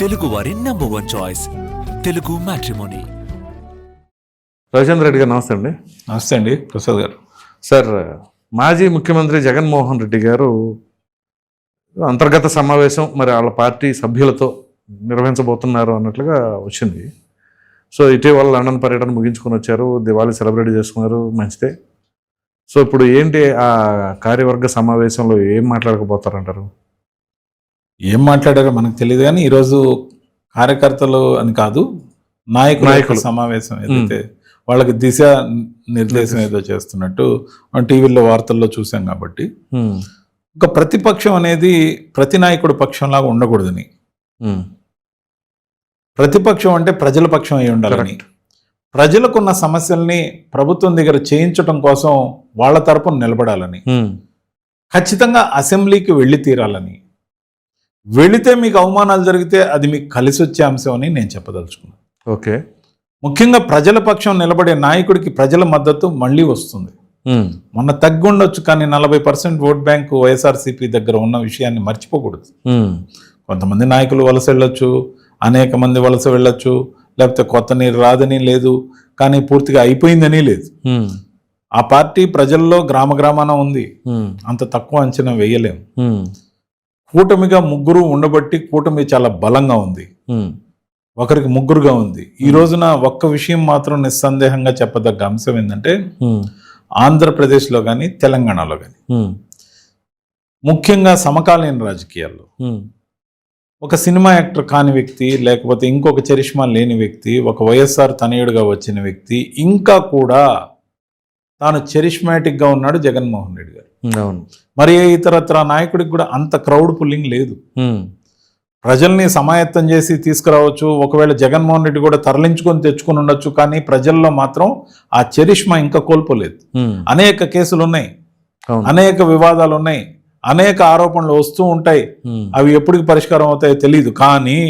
తెలుగు వారి number one choice Telugu matrimony Ravichandra Reddy గారు నమస్తే అండి. నమస్తే అండి ప్రసాద్ గారు. సార్ మాజీ ముఖ్యమంత్రి జగన్మోహన్ రెడ్డి గారు అంతర్గత సమావేశం మరి వాళ్ళ పార్టీ సభ్యులతో నిర్వహించబోతున్నారు అన్నట్లుగా వచ్చింది. సో ఇటీవల లండన్ పర్యటన ముగించుకొని వచ్చారు దివాళీ సెలబ్రేట్ చేసుకున్నారు మంచిదే. సో ఇప్పుడు ఏంటి ఆ కార్యవర్గ సమావేశంలో ఏం మాట్లాడకపోతారంటారు? ఏం మాట్లాడారో మనకు తెలియదు కానీ ఈరోజు కార్యకర్తలు అని కాదు నాయకుల. సమావేశం ఏదైతే వాళ్ళకి దిశ నిర్దేశం ఏదో చేస్తున్నట్టు మనం టీవీలో వార్తల్లో చూసాం కాబట్టి. ఒక ప్రతిపక్షం అనేది ప్రతి నాయకుడు పక్షంలాగా ఉండకూడదని. ప్రతిపక్షం అంటే ప్రజల పక్షం అయి ఉండాలని. ప్రజలకున్న సమస్యల్ని ప్రభుత్వం దగ్గర చేయించడం కోసం వాళ్ళ తరపున నిలబడాలని. ఖచ్చితంగా అసెంబ్లీకి వెళ్ళి తీరాలని. వెళితే మీకు అవమానాలు జరిగితే అది మీకు కలిసి వచ్చే అంశం అని నేను చెప్పదలుచుకున్నాను. ఓకే. ముఖ్యంగా ప్రజల పక్షం నిలబడే నాయకుడికి ప్రజల మద్దతు మళ్ళీ వస్తుంది. మొన్న తగ్గుండొచ్చు కానీ నలభై పర్సెంట్ ఓట్ బ్యాంకు వైఎస్ఆర్సీపీ దగ్గర ఉన్న విషయాన్ని మర్చిపోకూడదు. కొంతమంది నాయకులు వలస వెళ్ళొచ్చు అనేక మంది వలస వెళ్ళొచ్చు లేకపోతే కొత్త నీరు రాదని లేదు కానీ పూర్తిగా అయిపోయిందని లేదు. ఆ పార్టీ ప్రజల్లో గ్రామ గ్రామాన ఉంది. అంత తక్కువ అంచనా వేయలేం ఉమ్, కూటమిగా ముగ్గురు ఉండబట్టి కూటమి చాలా బలంగా ఉంది. ఒకరికి ముగ్గురుగా ఉంది. ఈ రోజున ఒక్క విషయం మాత్రం నిస్సందేహంగా చెప్పదగ్గ అంశం ఏంటంటే ఆంధ్రప్రదేశ్లో కానీ తెలంగాణలో కానీ ముఖ్యంగా సమకాలీన రాజకీయాల్లో ఒక సినిమా యాక్టర్ కాని వ్యక్తి లేకపోతే ఇంకొక చరిష్మా లేని వ్యక్తి ఒక వైఎస్ఆర్ తనయుడుగా వచ్చిన వ్యక్తి ఇంకా కూడా తాను చరిష్మాటిక్గా ఉన్నాడు జగన్మోహన్ రెడ్డి గారు. మరి ఏ ఇతరత్ర నాయకుడికి కూడా అంత క్రౌడ్ పుల్లింగ్ లేదు. ప్రజల్ని సమాయత్తం చేసి తీసుకురావచ్చు ఒకవేళ జగన్మోహన్ రెడ్డి కూడా తరలించుకొని తెచ్చుకొని ఉండొచ్చు కానీ ప్రజల్లో మాత్రం ఆ చరిష్మా ఇంకా కోల్పోలేదు. అనేక కేసులు ఉన్నాయి. అనేక వివాదాలు ఉన్నాయి. అనేక ఆరోపణలు వస్తూ ఉంటాయి. అవి ఎప్పటికి పరిష్కారం అవుతాయో తెలియదు కానీ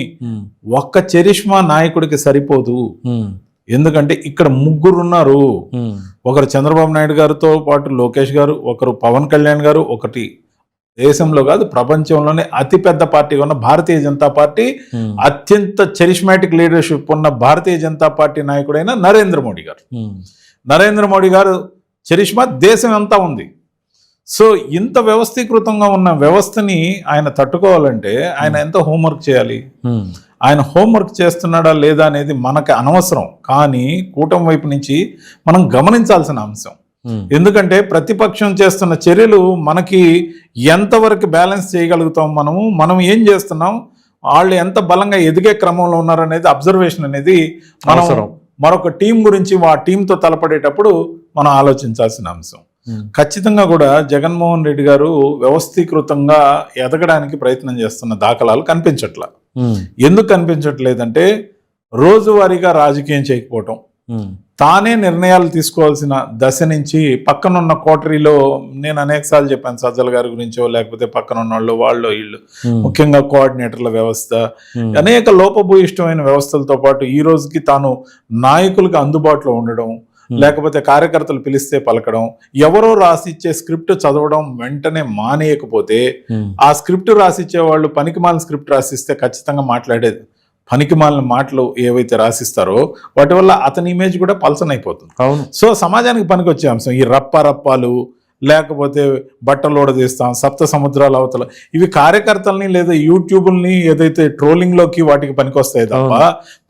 ఒక్క చరిష్మా నాయకుడికి సరిపోదు. ఎందుకంటే ఇక్కడ ముగ్గురు ఉన్నారు ఒకరు చంద్రబాబు నాయుడు గారితో పాటు లోకేష్ గారు ఒకరు పవన్ కళ్యాణ్ గారు ఒకటి దేశంలో కాదు ప్రపంచంలోనే అతిపెద్ద పార్టీ ఉన్న భారతీయ జనతా పార్టీ అత్యంత చరిష్మాటిక్ లీడర్షిప్ ఉన్న భారతీయ జనతా పార్టీ నాయకుడైన నరేంద్ర మోడీ గారు. నరేంద్ర మోడీ గారు చరిష్మా దేశం అంతా ఉంది. సో ఇంత వ్యవస్థీకృతంగా ఉన్న వ్యవస్థని ఆయన తట్టుకోవాలంటే ఆయన ఎంత హోంవర్క్ చేయాలి? ఉమ్, ఆయన హోంవర్క్ చేస్తున్నాడా లేదా అనేది మనకి అనవసరం. కానీ కూటమి వైపు నుంచి మనం గమనించాల్సిన అంశం. ఉమ్, ఎందుకంటే ప్రతిపక్షం చేస్తున్న చర్యలు మనకి ఎంతవరకు బ్యాలెన్స్ చేయగలుగుతాం మనము? మనం ఏం చేస్తున్నాం? వాళ్ళు ఎంత బలంగా ఎదిగే క్రమంలో ఉన్నారనేది అబ్జర్వేషన్ అనేది మనం. మరొక టీం గురించి ఆ టీంతో తలపడేటప్పుడు మనం ఆలోచించాల్సిన అంశం. ఖచ్చితంగా కూడా జగన్మోహన్ రెడ్డి గారు వ్యవస్థీకృతంగా ఎదగడానికి ప్రయత్నం చేస్తున్న దాఖలాలు కనిపించట్లా. ఎందుకు కనిపించట్లేదంటే రోజువారీగా రాజకీయం చేయకపోవటం. తానే నిర్ణయాలు తీసుకోవాల్సిన దశ నుంచి పక్కనున్న కోటరీలో నేను అనేకసార్లు చెప్పాను సజ్జల గారి గురించో లేకపోతే పక్కన ఉన్న వాళ్ళు వాళ్ళు. వీళ్ళు ముఖ్యంగా కోఆర్డినేటర్ల వ్యవస్థ. అనేక లోపభూయిష్టమైన వ్యవస్థలతో పాటు ఈ రోజుకి తాను నాయకులకు అందుబాటులో ఉండడం లేకపోతే కార్యకర్తలు పిలిస్తే పలకడం ఎవరో రాసిచ్చే స్క్రిప్ట్ చదవడం వెంటనే మానేయకపోతే ఉమ్, ఆ స్క్రిప్ట్ రాసిచ్చే వాళ్ళు పనికిమాలిన స్క్రిప్ట్ రాసిస్తే ఖచ్చితంగా మాట్లాడేది. పనికిమాలిన మాటలు ఏవైతే రాసిస్తారో వాటి వల్ల అతని ఇమేజ్ కూడా పల్సన్ అయిపోతుంది సో సమాజానికి పనికొచ్చే అంశం ఈ రప్ప రప్పాలు లేకపోతే బట్టలు ఓడదీస్తాం సప్త సముద్రాల అవతల ఇవి కార్యకర్తల్ని లేదా యూట్యూబ్ని ఏదైతే ట్రోలింగ్లోకి వాటికి పనికొస్తాయి తప్ప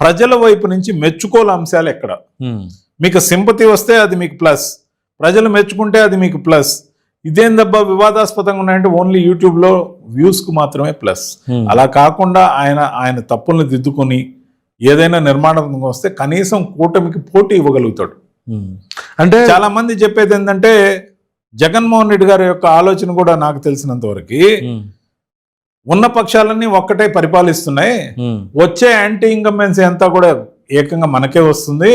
ప్రజల వైపు నుంచి మెచ్చుకోల అంశాలు ఎక్కడ? ఉమ్, మీకు సింపతి వస్తే అది మీకు ప్లస్. ప్రజలు మెచ్చుకుంటే అది మీకు ప్లస్. ఇదేందబ్బా వివాదాస్పదంగా ఉన్నాయంటే ఓన్లీ యూట్యూబ్లో వ్యూస్కు మాత్రమే ప్లస్. అలా కాకుండా ఆయన ఆయన తప్పుల్ని దిద్దుకొని ఏదైనా నిర్మాణంగా వస్తే కనీసం కూటమికి పోటీ ఇవ్వగలుగుతాడు. అంటే చాలా మంది చెప్పేది ఏంటంటే జగన్మోహన్ రెడ్డి గారి యొక్క ఆలోచన కూడా నాకు తెలిసినంత వరకు ఉన్న పక్షాలన్నీ ఒక్కటే పరిపాలిస్తున్నాయి. వచ్చే యాంటీ ఇన్కంబెన్సీ అంతా కూడా ఏకంగా మనకే వస్తుంది.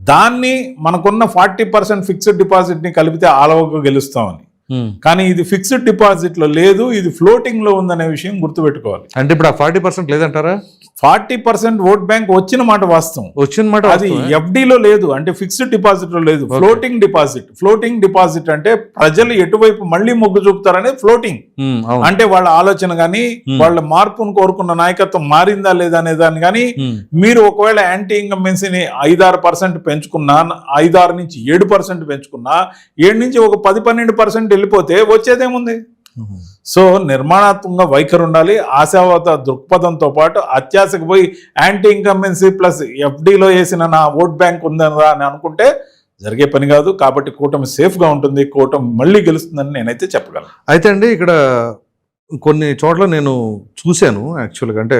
దాన్ని మనకున్న ఫార్టీ పర్సెంట్ ఫిక్స్డ్ డిపాజిట్ని కలిపితే ఆలవగా గెలుస్తామని. కానీ ఇది ఫిక్స్డ్ డిపాజిట్లో లేదు ఇది ఫ్లోటింగ్లో ఉందనే విషయం గుర్తుపెట్టుకోవాలి. అంటే ఇప్పుడు ఆ ఫార్టీ పర్సెంట్ లేదంటారా? ఫార్టీ పర్సెంట్ ఓట్ బ్యాంక్ వచ్చిన మాట వాస్తవం. వచ్చిన మాట అది. ఎఫ్డిలో లేదు అంటే ఫిక్స్డ్ డిపాజిట్లో లేదు ఫ్లోటింగ్ డిపాజిట్. ఫ్లోటింగ్ డిపాజిట్ అంటే ప్రజలు ఎటువైపు మళ్ళీ మొగ్గు చూపుతారనేది ఫ్లోటింగ్. అంటే వాళ్ళ ఆలోచన కానీ వాళ్ళ మార్పును కోరుకున్న నాయకత్వం మారిందా లేదా అనే దాన్ని కానీ మీరు ఒకవేళ యాంటీ ఇన్కంబెన్సీని ఐదారు పర్సెంట్ పెంచుకున్నా ఐదారు నుంచి ఏడు పర్సెంట్ పెంచుకున్నా ఏడు నుంచి ఒక పది పన్నెండు పర్సెంట్ వెళ్ళిపోతే వచ్చేదేముంది. సో నిర్మాణాత్మకంగా వైఖరి ఉండాలి. ఆశావాద దృక్పథంతో పాటు అత్యాశకు పోయి యాంటీ ఇన్కంబెన్సీ ప్లస్ ఎఫ్డీలో వేసిన నా ఓట్ బ్యాంక్ ఉందనరా అని అనుకుంటే జరిగే పని కాదు. కాబట్టి కూటమి సేఫ్గా ఉంటుంది. కూటమి మళ్ళీ గెలుస్తుందని నేనైతే చెప్పగలను. అయితే అండి ఇక్కడ కొన్ని చోట్ల నేను చూశాను యాక్చువల్గా అంటే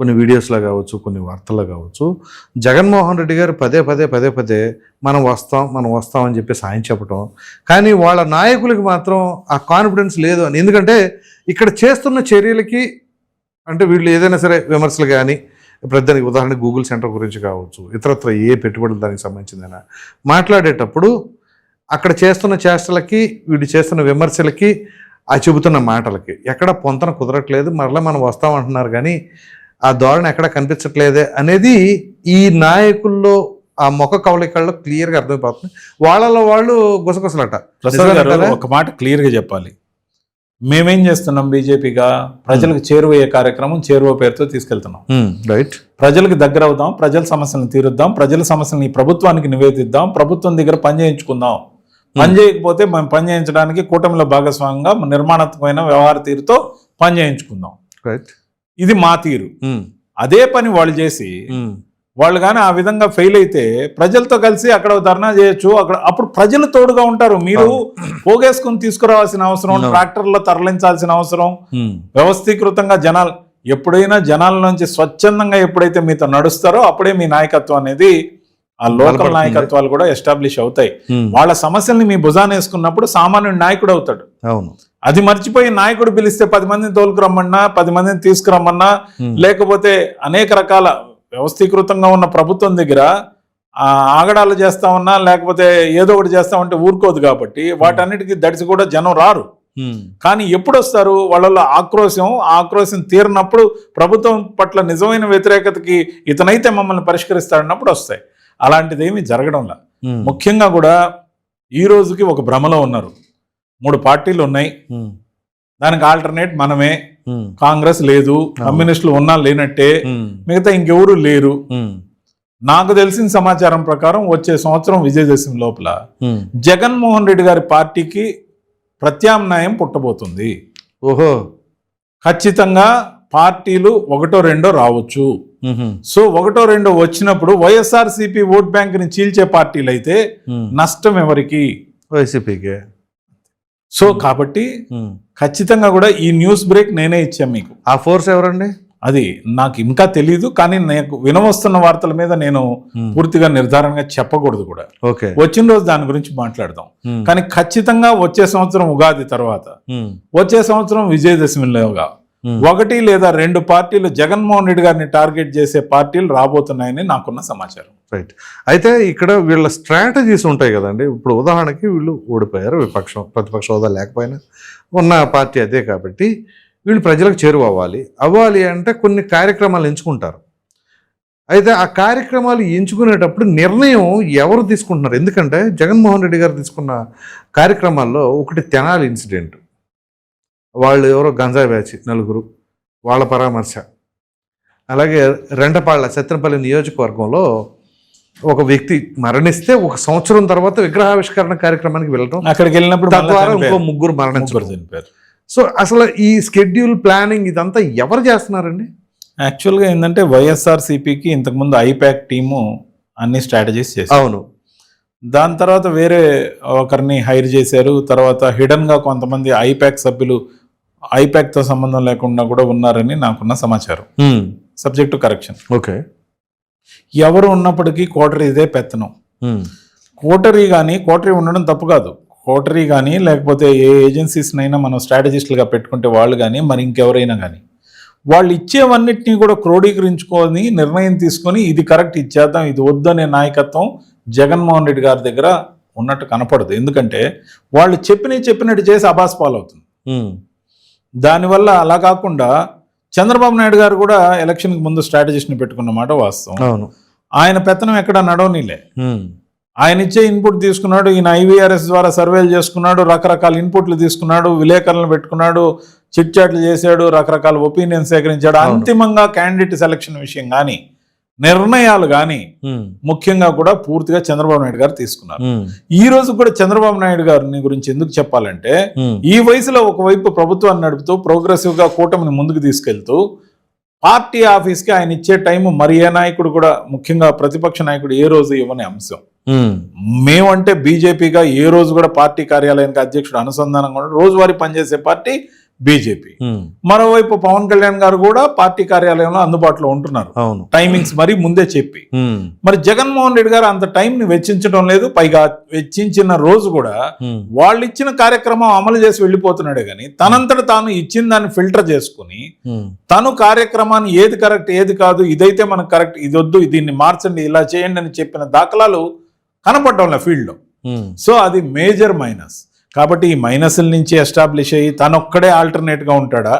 కొన్ని వీడియోస్లో కావచ్చు కొన్ని వార్తల్లో కావచ్చు. జగన్మోహన్ రెడ్డి గారు పదే పదే పదే పదే మనం వస్తాం మనం వస్తాం అని సాయం చెప్పటం. కానీ వాళ్ళ నాయకులకి మాత్రం ఆ కాన్ఫిడెన్స్ లేదు అని. ఎందుకంటే ఇక్కడ చేస్తున్న చర్యలకి అంటే వీళ్ళు ఏదైనా సరే విమర్శలు కానీ ప్రధానికి ఉదాహరణకు గూగుల్ సెంటర్ గురించి కావచ్చు ఇతరత్ర ఏ పెట్టుబడులు దానికి సంబంధించిందైనా మాట్లాడేటప్పుడు అక్కడ చేస్తున్న చేష్టలకి వీళ్ళు చేస్తున్న విమర్శలకి ఆ చెబుతున్న మాటలకి ఎక్కడ పొంతన కుదరట్లేదు మరలా మనం వస్తామంటున్నారు కానీ ఆ ధోరణి ఎక్కడ కనిపించట్లేదే అనేది ఈ నాయకుల్లో ఆ ముఖ కవలికల్లో క్లియర్గా అర్థమైపోతుంది. వాళ్ళలో వాళ్ళు గుసగుసలట? ఒక మాట క్లియర్గా చెప్పాలి. మేమేం చేస్తున్నాం బీజేపీగా? ప్రజలకు చేరువయ్యే కార్యక్రమం చేరువ పేరుతో తీసుకెళ్తున్నాం. రైట్. ప్రజలకు దగ్గర అవుదాం ప్రజల సమస్యలను తీరుద్దాం ప్రజల సమస్యలను ఈ ప్రభుత్వానికి నివేదిద్దాం ప్రభుత్వం దగ్గర పని చేయించుకుందాం. పని చేయకపోతే మేము పని చేయించడానికి కూటమిలో భాగస్వామ్యంగా నిర్మాణాత్మకమైన వ్యవహార తీరుతో పని చేయించుకుందాం. రైట్. ఇది మా తీరు. అదే పని వాళ్ళు చేసి వాళ్ళు కానీ ఆ విధంగా ఫెయిల్ అయితే ప్రజలతో కలిసి అక్కడ ధర్నా చేయొచ్చు. అక్కడ అప్పుడు ప్రజలు తోడుగా ఉంటారు. మీరు పోగేసుకుని తీసుకురావాల్సిన అవసరం. ట్రాక్టర్లో తరలించాల్సిన అవసరం వ్యవస్థీకృతంగా జనాలు ఎప్పుడైనా జనాల నుంచి స్వచ్ఛందంగా ఎప్పుడైతే మీతో నడుస్తారో అప్పుడే మీ నాయకత్వం అనేది ఆ లోకల్. నాయకత్వాలు కూడా ఎస్టాబ్లిష్ అవుతాయి. వాళ్ళ సమస్యల్ని మీ భుజాన వేసుకున్నప్పుడు సామాన్యుడు నాయకుడు అవుతాడు. అవును. అది మర్చిపోయి నాయకుడు పిలిస్తే పది మందిని తోలుకురమ్మన్నా పది మందిని తీసుకురమ్మన్నా. లేకపోతే అనేక రకాల వ్యవస్థీకృతంగా ఉన్న ప్రభుత్వం దగ్గర ఆ, ఆగడాలు చేస్తామన్నా లేకపోతే ఏదో ఒకటి చేస్తామంటే ఊరుకోదు కాబట్టి వాటన్నిటికీ దడిసి కూడా జనం రారు. కానీ ఎప్పుడు వస్తారు వాళ్ళలో ఆక్రోశం ఆ ఆక్రోశం తీరినప్పుడు ప్రభుత్వం పట్ల నిజమైన వ్యతిరేకతకి ఇతనైతే మమ్మల్ని పరిష్కరిస్తాడన్నప్పుడు వస్తాయి. అలాంటిది ఏమీ జరగడంలా ముఖ్యంగా కూడా ఈ రోజుకి ఒక భ్రమలో ఉన్నారు. మూడు పార్టీలు ఉన్నాయి. దానికి ఆల్టర్నేట్ మనమే. కాంగ్రెస్ లేదు. కమ్యూనిస్టులు ఉన్నా లేనట్టే. మిగతా ఇంకెవరు లేరు. నాకు తెలిసిన సమాచారం ప్రకారం వచ్చే సంవత్సరం విజయదశమి లోపల జగన్మోహన్ రెడ్డి గారి పార్టీకి ప్రత్యామ్నాయం పుట్టబోతుంది. ఓహో. ఖచ్చితంగా పార్టీలు ఒకటో రెండో రావచ్చు. సో ఒకటో రెండో వచ్చినప్పుడు వైఎస్ఆర్ సిపి ఓట్ బ్యాంక్ని చీల్చే పార్టీలు అయితే నష్టం ఎవరికి? వైసీపీకే. సో కాబట్టి ఖచ్చితంగా కూడా ఈ న్యూస్ బ్రేక్ నేనే ఇచ్చాను మీకు. ఆ ఫోర్స్ ఎవరండి? అది నాకు ఇంకా తెలియదు కానీ నాకు వినవస్తున్న వార్తల మీద నేను పూర్తిగా నిర్ధారణగా చెప్పకూడదు కూడా. ఓకే. వచ్చిన రోజు దాని గురించి మాట్లాడదాం. కానీ ఖచ్చితంగా వచ్చే సంవత్సరం ఉగాది తర్వాత వచ్చే సంవత్సరం విజయదశమిలోగా ఒకటి లేదా రెండు పార్టీలు జగన్మోహన్ రెడ్డి గారిని టార్గెట్ చేసే పార్టీలు రాబోతున్నాయని నాకున్న సమాచారం. రైట్ అయితే ఇక్కడ వీళ్ళ స్ట్రాటజీస్ ఉంటాయి కదండి. ఇప్పుడు ఉదాహరణకి వీళ్ళు ఓడిపోయారు విపక్షం ప్రతిపక్ష హోదా లేకపోయినా ఉన్న పార్టీ అదే కాబట్టి వీళ్ళు ప్రజలకు చేరువ అవ్వాలి. అవ్వాలి అంటే కొన్ని కార్యక్రమాలు ఎంచుకుంటారు. అయితే ఆ కార్యక్రమాలు ఎంచుకునేటప్పుడు నిర్ణయం ఎవరు తీసుకుంటున్నారు? ఎందుకంటే జగన్మోహన్ రెడ్డి గారు తీసుకున్న కార్యక్రమాల్లో ఒకటి తెనాలి ఇన్సిడెంట్. వాళ్ళు ఎవరో గంజాయి బ్యాచ్ నలుగురు వాళ్ళ పరామర్శ. అలాగే రెండపాళ్ళ సత్యనపల్లి నియోజకవర్గంలో ఒక వ్యక్తి మరణిస్తే ఒక సంవత్సరం తర్వాత విగ్రహావిష్కరణ కార్యక్రమానికి వెళ్ళటం అక్కడికి వెళ్ళినప్పుడు తద్వారా ఇంకో. ముగ్గురు మరణించారు సో అసలు ఈ స్కెడ్యూల్ ప్లానింగ్ ఇదంతా ఎవరు చేస్తున్నారండి? యాక్చువల్గా ఏంటంటే వైఎస్ఆర్ సిపికి ఇంతకుముందు ఐపాక్ టీము అన్ని స్ట్రాటజీస్ చేశారు. అవును. దాని తర్వాత వేరే ఒకరిని హైర్ చేశారు. తర్వాత హిడన్గా కొంతమంది ఐపాక్ సభ్యులు ఐపాక్తో సంబంధం లేకుండా కూడా ఉన్నారని నాకున్న సమాచారం. Subject correction okay. ఎవరు ఉన్నప్పటికీ కోటరీ ఇదే పెత్తనం. కోటరీ కానీ కోటరీ ఉండడం తప్పు కాదు. కోటరీ కానీ లేకపోతే ఏ ఏజెన్సీస్నైనా మనం స్ట్రాటజిస్టులుగా పెట్టుకుంటే వాళ్ళు కానీ మరి ఇంకెవరైనా కానీ వాళ్ళు ఇచ్చేవన్నిటినీ కూడా క్రోడీకరించుకొని నిర్ణయం తీసుకొని ఇది కరెక్ట్ ఇచ్చేద్దాం ఇది వద్దనే నాయకత్వం జగన్మోహన్ రెడ్డి గారి దగ్గర ఉన్నట్టు కనపడదు. ఎందుకంటే వాళ్ళు చెప్పినవి చెప్పినట్టు చేసి అబాస్ పాలవుతుంది. దానివల్ల అలా కాకుండా చంద్రబాబు నాయుడు గారు కూడా ఎలక్షన్కి ముందు స్ట్రాటజిస్ట్ని పెట్టుకున్న మాట వాస్తవం. అవును. ఆయన పెత్తనం ఎక్కడ నడవనీలే. ఆయన ఇచ్చే ఇన్పుట్ తీసుకున్నాడు ఈయన ఐవీఆర్ఎస్ ద్వారా సర్వేలు చేసుకున్నాడు రకరకాల ఇన్పుట్లు తీసుకున్నాడు విలేకరులను పెట్టుకున్నాడు చిట్ చాట్లు చేశాడు రకరకాల ఒపీనియన్ సేకరించాడు. అంతిమంగా క్యాండిడేట్ సెలక్షన్ విషయం కానీ నిర్ణయాలు కానీ ఉమ్, ముఖ్యంగా కూడా పూర్తిగా చంద్రబాబు నాయుడు గారు తీసుకున్నారు. ఈ రోజు కూడా చంద్రబాబు నాయుడు గారిని గురించి ఎందుకు చెప్పాలంటే ఈ వయసులో ఒకవైపు ప్రభుత్వాన్ని నడుపుతూ ప్రోగ్రెసివ్గా కూటమిని ముందుకు తీసుకెళ్తూ పార్టీ ఆఫీస్కి ఆయన ఇచ్చే టైం మరి ఏ నాయకుడు కూడా ముఖ్యంగా ప్రతిపక్ష నాయకుడు ఏ రోజు ఇవ్వని అంశం. మేమంటే బీజేపీగా ఏ రోజు కూడా పార్టీ కార్యాలయానికి అధ్యక్షుడు అనుసంధానంగా ఉండడు రోజువారీ పనిచేసే పార్టీ బీజేపీ. మరోవైపు పవన్ కళ్యాణ్ గారు కూడా పార్టీ కార్యాలయంలో అందుబాటులో ఉంటున్నారు. టైమింగ్స్ మరి ముందే చెప్పి. మరి జగన్మోహన్ రెడ్డి గారు అంత టైంని వెచ్చించడం లేదు పైగా వెచ్చించిన రోజు కూడా వాళ్ళు ఇచ్చిన కార్యక్రమం అమలు చేసి వెళ్ళిపోతున్నాడే కానీ తనంతట తాను ఇచ్చిన దాన్ని ఫిల్టర్ చేసుకుని తను కార్యక్రమాన్ని ఏది కరెక్ట్ ఏది కాదు ఇదైతే మనకు కరెక్ట్ ఇది వద్దు దీన్ని మార్చండి ఇలా చేయండి అని చెప్పిన దాఖలాలు కనపడడం ఫీల్డ్లో. ఉమ్, సో అది మేజర్ మైనస్. కాబట్టి ఈ మైనస్ల నుంచి ఎస్టాబ్లిష్ అయ్యి తనొక్కడే ఆల్టర్నేట్గా ఉంటాడా?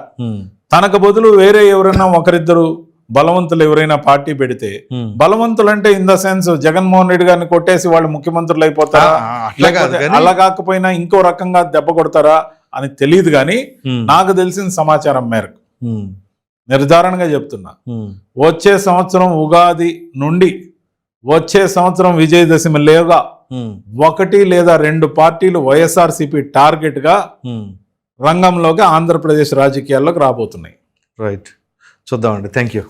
తనకు బదులు వేరే ఎవరైనా ఒకరిద్దరు బలవంతులు ఎవరైనా పార్టీ పెడితే. బలవంతులు అంటే in the sense Jaganmohan Reddy గారిని కొట్టేసి వాళ్ళు ముఖ్యమంత్రులు అయిపోతారా? అలా కాకపోయినా ఇంకో రకంగా దెబ్బ కొడతారా అని తెలియదు కానీ నాకు తెలిసిన సమాచారం మేరకు నిర్ధారణగా చెప్తున్నా. వచ్చే సంవత్సరం ఉగాది నుండి వచ్చే సంవత్సరం విజయదశమి ఉమ్, ఒకటి లేదా రెండు పార్టీలు వైఎస్ఆర్సీపీ టార్గెట్గా ఉమ్. రంగంలోకి ఆంధ్రప్రదేశ్ రాజకీయాల్లోకి రాబోతున్నాయి. రైట్ చూద్దామండి. Thank you